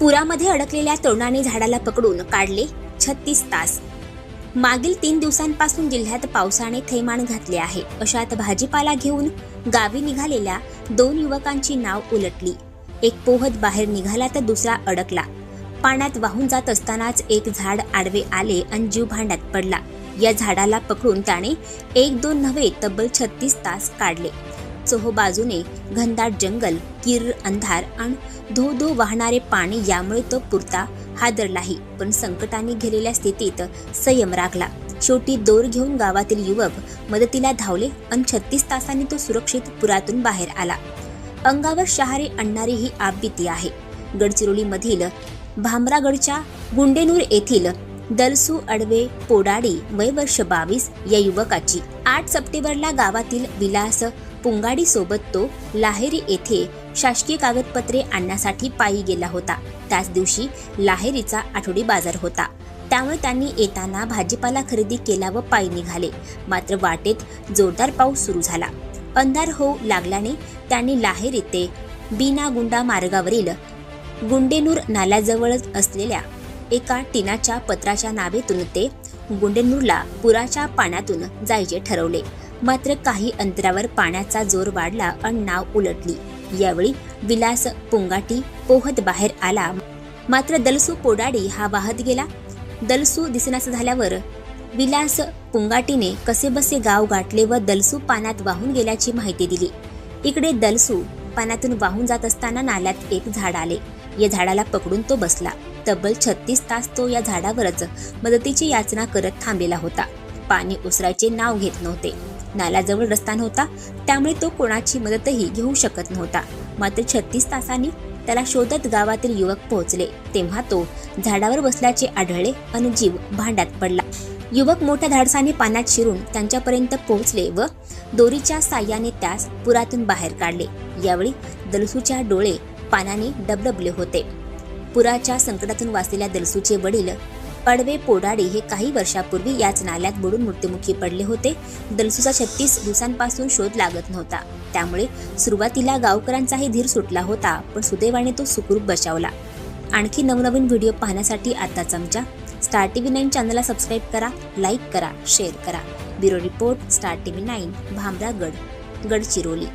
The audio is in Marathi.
पुरामध्ये अडकलेल्या तरुणाने झाडाला पकडून काढले छत्तीस तास. मागील तीन दिवसांपासून जिल्ह्यात पावसाने थैमान घातले आहे. अशात भाजीपाला घेऊन गावी निघालेल्या दोन युवकांची नाव उलटली. एक पोहत बाहेर निघाला तर दुसरा अडकला. पाण्यात वाहून जात असतानाच एक झाड आडवे आले आणि जीव भांड्यात पडला. या झाडाला पकडून त्याने एक दोन नव्हे तब्बल छत्तीस तास काढले. चोहो बाजूने घनदाट जंगल किर अंधार आणि धो धो वाहणारे पाणी यामुळे तो पुरता हादरलाही. पण संकटाने घेरलेल्या स्थितीत संयम राखला. शेवटी दोर घेऊन गावातील युवक मदतीला धावले आणि छत्तीस तासांनी तो सुरक्षित पुरातून बाहेर आला. अंगावर शहारे आणणारी ही आपबीती आहे. गडचिरोलीमधील भामरागडच्या गुंडेनूर येथील दलसू अडवे पोडाडी वय वर्ष बावीस या युवकाची आठ सप्टेंबरला गावातील विलास पुंगाडीसोबत तो लाहेरी येथे शासकीय कागदपत्रे आणण्यासाठी पायी गेला होता. त्याच दिवशी लाहेरीचा आठवडी बाजार होता. त्यामुळे त्यांनी येताना भाजीपाला खरेदी केला व पायी निघाले. मात्र वाटेत जोरदार पाऊस सुरू झाला. अंधार होऊ लागल्याने त्यांनी लाहेरी ते बीनागुंडा मार्गावरील गुंडेनूर नाल्याजवळच असलेल्या एका टिनाच्या पत्राच्या नावेतून ते गुंडेनूरला पुराच्या पाण्यातून जायचे ठरवले. मात्र काही अंतरावर पाण्याचा जोर वाढला आणि नाव उलटली. यावेळी विलास पुंगाटी पोहत बाहेर आला. मात्र दलसू पोडाडी हा वाहत गेला. दलसू दिसनास झाल्यावर विलास पुंगाटीने कसेबसे गाव गाठले व दलसू पाण्यात वाहून गेल्याची माहिती दिली. इकडे दलसू पाण्यातून वाहून जात असताना नाल्यात एक झाड आले. या झाडाला पकडून तो बसला. तब्बल छत्तीस तास तो या झाडावरच मदतीची याचना करत थांबलेला होता. पाणी उसरायचे नाव घेत नव्हते. नाल्याजवळ रस्ता नव्हता त्यामुळे तो कोणाची मदतही घेऊ शकत नव्हता. मात्र छत्तीस तासांनी त्याला शोधत गावातील युवक पोहोचले. तेव्हा तो झाडावर बसल्याचे आढळले आणि जीव भांड्यात पडला. युवक मोठ्या धाडसाने पाण्यात शिरून त्यांच्यापर्यंत पोहोचले व दोरीच्या साह्याने त्यास पुरातून बाहेर काढले. यावेळी दलसूच्या डोळे पाण्याने डबडबले होते. पुराच्या संकटातून वाचलेल्या दलसूचे वडील पडवे पोडाडी हे काही वर्षापूर्वी याच नाल्यात बुडून मृत्युमुखी पडले होते. दलसूचा छत्तीस दिवसांपासून शोध लागत नव्हता. त्यामुळे सुरुवातीला गावकऱ्यांचाही धीर सुटला होता पण सुदैवाने तो सुखरूप बचावला. आणखी नवनवीन व्हिडिओ पाहण्यासाठी आताच आमच्या स्टार टी व्ही नाईन चॅनलला सबस्क्राईब करा लाईक करा शेअर करा. Bureau report star T V nine Bhamragad Gadchiroli.